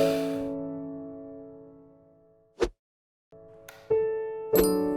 Thank you.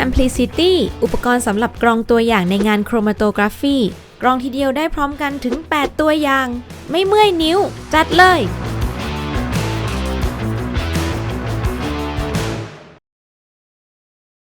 Simplicity อุปกรณ์สำหรับกรองตัวอย่างในงานโครมาโตกราฟีกรองทีเดียวได้พร้อมกันถึง 8 ตัวอย่าง ไม่เมื่อยนิ้ว จัดเลย